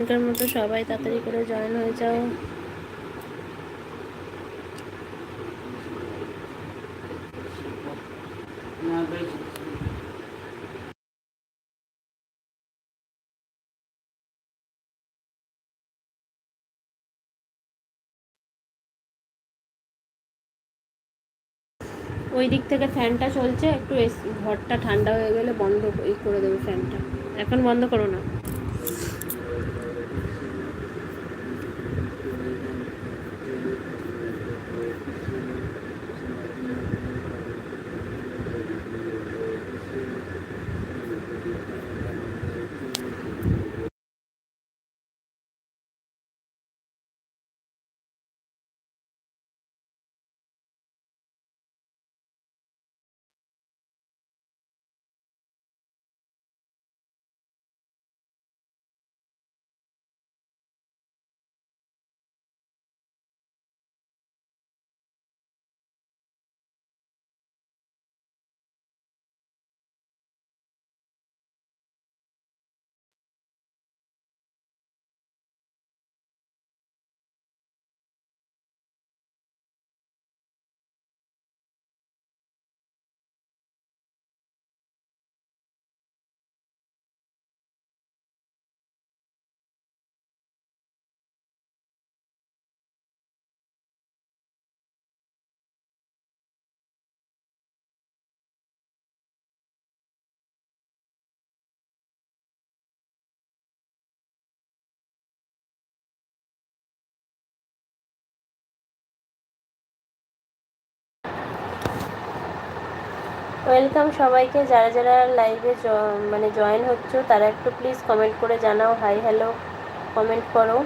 এখনকার মতো সবাই তাড়াতাড়ি করে জয়েন হয়ে যাও। ওই দিক থেকে ফ্যানটা চলছে, একটু ঘরটা ঠান্ডা হয়ে গেলে বন্ধ করে দেবো ফ্যানটা। এখন বন্ধ করো না। ওয়েলকাম সবাইকে, যারা যারা লাইভে মানে জয়েন হচ্ছ, তারা একটু প্লিজ কমেন্ট করে জানাও হাই হ্যালো কমেন্ট করো।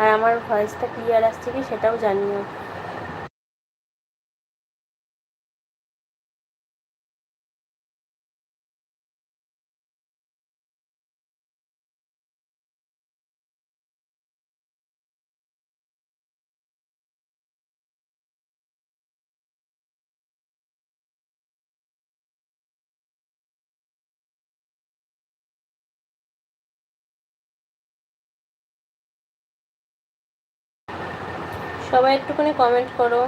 আর আমার ভয়েসটা ক্লিয়ার আসছে কি সেটাও জানিও। সবাই একটুখানি কমেন্ট করো।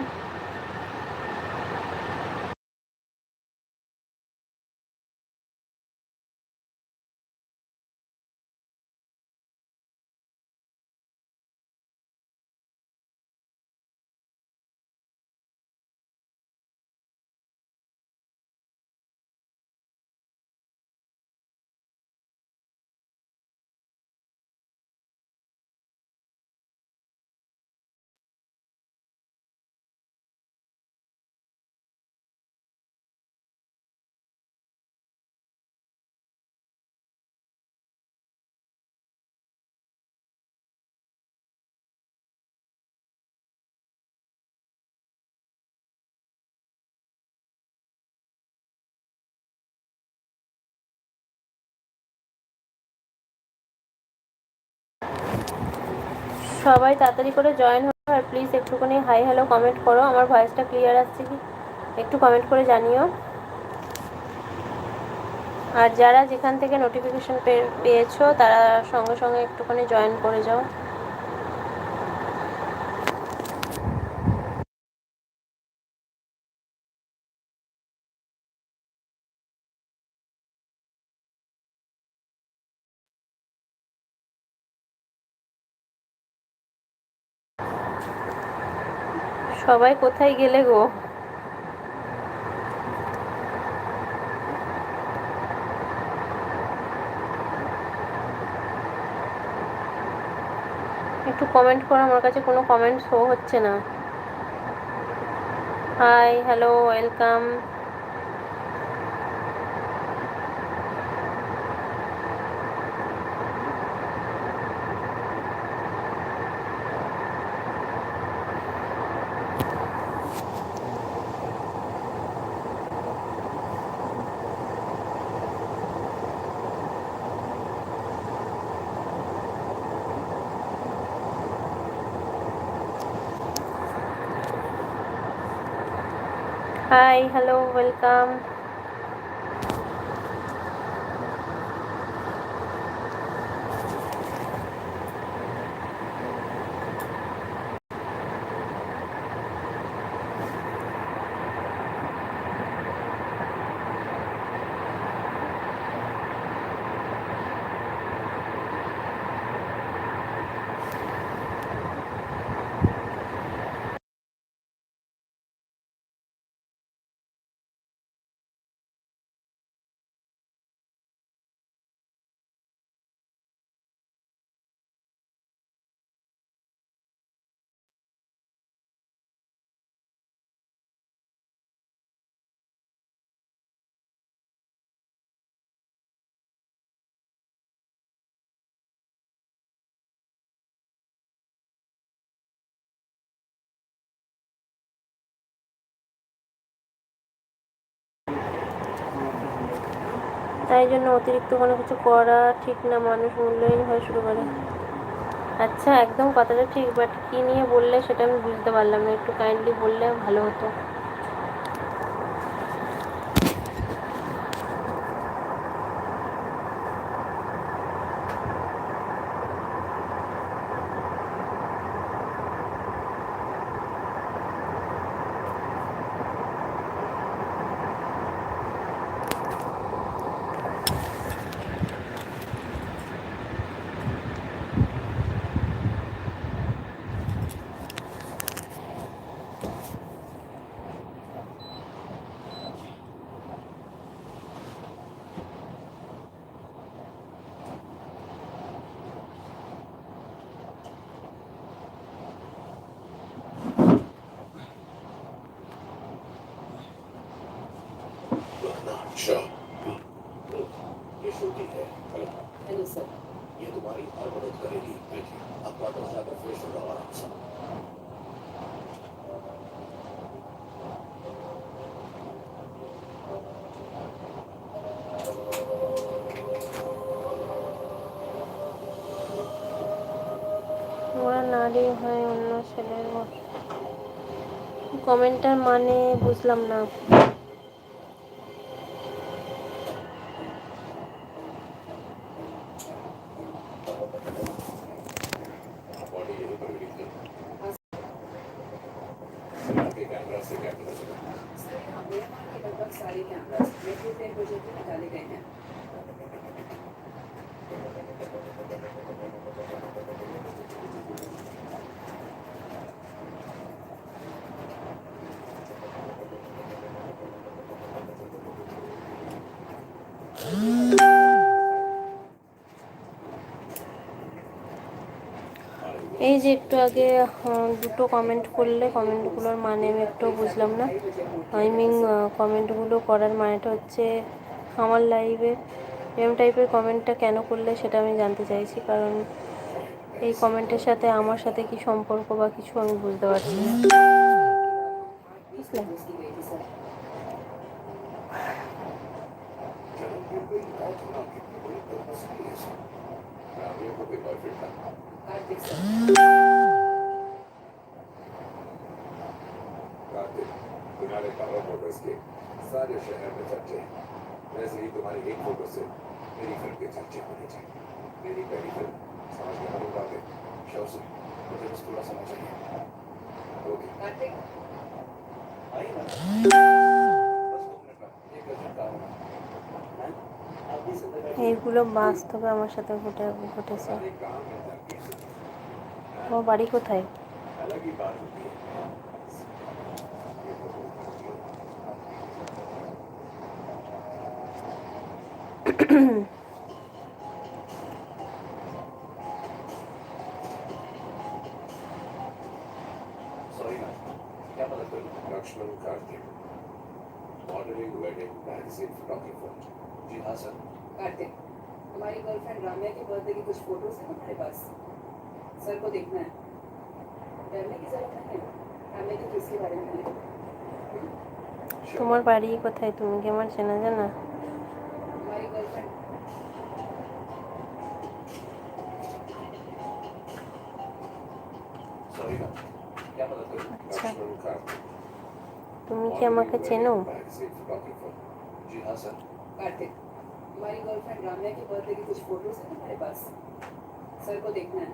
সবাই তাড়াতাড়ি করে জয়েন হো আর প্লিজ একটুখানি হাই হ্যালো কমেন্ট করো। আমার ভয়েসটা ক্লিয়ার আসছে কি? একটু কমেন্ট করে জানিও। আর যারা যেখান থেকে নোটিফিকেশন পেয়েছ তারা সঙ্গে সঙ্গে একটুখানি জয়েন করে যাও। সবাই কোথায় গেলে গো? একটু কমেন্ট করো, আমার কাছে কোনো কমেন্ট শো হচ্ছে না। Hi hello welcome high hello welcome তাই জন্য অতিরিক্ত কোনো কিছু করা ঠিক না, মানুষ মূল্যহীন হয়ে শুরু করে। আচ্ছা একদম কথাটা ঠিক বাট কী নিয়ে বললে সেটা আমি বুঝতে পারলাম না। একটু কাইন্ডলি বললে ভালো হতো। নারী হয় অন্য ছেলের কমেন্টটার মানে বুঝলাম না बॉडी यहीं पर मिली थी आपके कैमरा से क्या पता चला सर यहाँ म्यांमार के लगभग सारे कैमरास मेट्रो ट्रेन प्रोजेक्ट में निकाले गए हैं এই যে একটু আগে দুটো কমেন্ট করলে কমেন্টগুলোর মানে আমি একটু বুঝলাম না। আই মিন কমেন্টগুলো করার মানেটা হচ্ছে আমার লাইভে এরম টাইপের কমেন্টটা কেন করলে সেটা আমি জানতে চাইছি, কারণ এই কমেন্টের সাথে আমার সাথে কি সম্পর্ক বা কিছু আমি বুঝতে পারছি না। বুঝলে? तुम्हारे पावर फोटोज के सारे शहर में चर्चे हैं वैसे ही तुम्हारी एक फोटो से मेरी फिल्म के चर्चे होने चाहिए मेरी पहली फिल्म समझ में आने बात है शो से मुझे बस थोड़ा समझ चाहिए ओके कार्तिक आइए ना बस दो मिनट में एक अर्जेंट काम है मैम आप भी अंदर बैठिए এইগুলো বাস্তবে আমার সাথে ঘটে ঘটেছে ও বাড়ি কোথায় अलग ही बात होती है ये तो सॉरी मैम क्या मदद करूं Laxman Kartik modelling wedding magazine photographer जी हाँ सर कार्तिक हमारी गर्लफ्रेंड राम्या की बर्थडे की कुछ फोटोज हैं हमारे पास सर को देखना है डरने की जरूरत नहीं है राम्या की किसके बारे में है তোমার বাড়ি কোথায় তুমি কি আমার চেনা জানা हमारी गर्लफ्रेंड सॉरी मैम क्या मदद करूं अच्छा। लक्ष्मण कार्तिक তুমি কি আমাকে চেনো मैगजीन फोटोग्राफर जी हाँ सर कार्तिक हमारी गर्लफ्रेंड राम्या की बर्थडे की कुछ फोटोज हैं हमारे पास सर को देखना है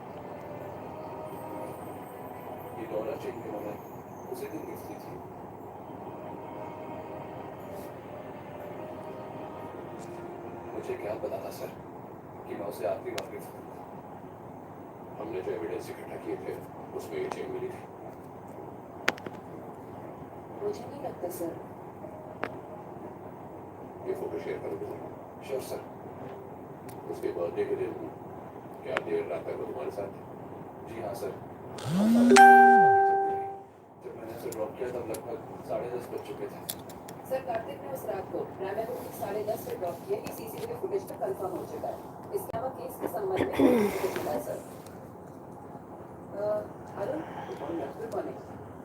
ये डॉलर चेक मैंने उसी दिन गिफ्ट थी मुझे क्या पता था सर कि मैं उसे आखिरी बार गिफ्ट करूँगा हमने जो एविडेंस इकट्ठा किए थे उसमें ये चेन मिली थी। मुझे नहीं लगता सर ये फ़ोटो शेयर करोगे? श्योर सर उसके बर्थडे के दिन क्या देर रात तक वो तुम्हारे साथ जी हाँ सर चुके सर, कार्तिक ने उस रात को राम्या को ठीक साढ़े दस से ड्रॉप किया ये सीसीटीवी फुटेज पर कंफर्म हो चुका है। इसके अलावा केस के संबंध में कोई है sir. Arun good morning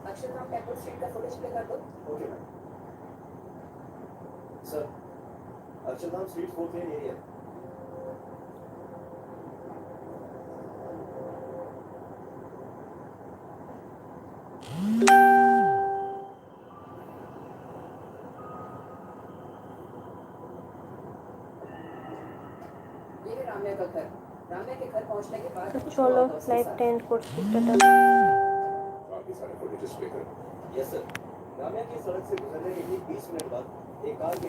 Akshardham temple street का फुटेज प्ले कर दो। Okay ma'am sir Akshardham street fourth area চলো हुआ था उसके লাইভটা साथ। এন্ড করছি টাটা बाकी सारे फुटेजेस प्ले करो यस सर राम्या की सड़क से गुजरने के ठीक 20 मिनट बाद एक कार के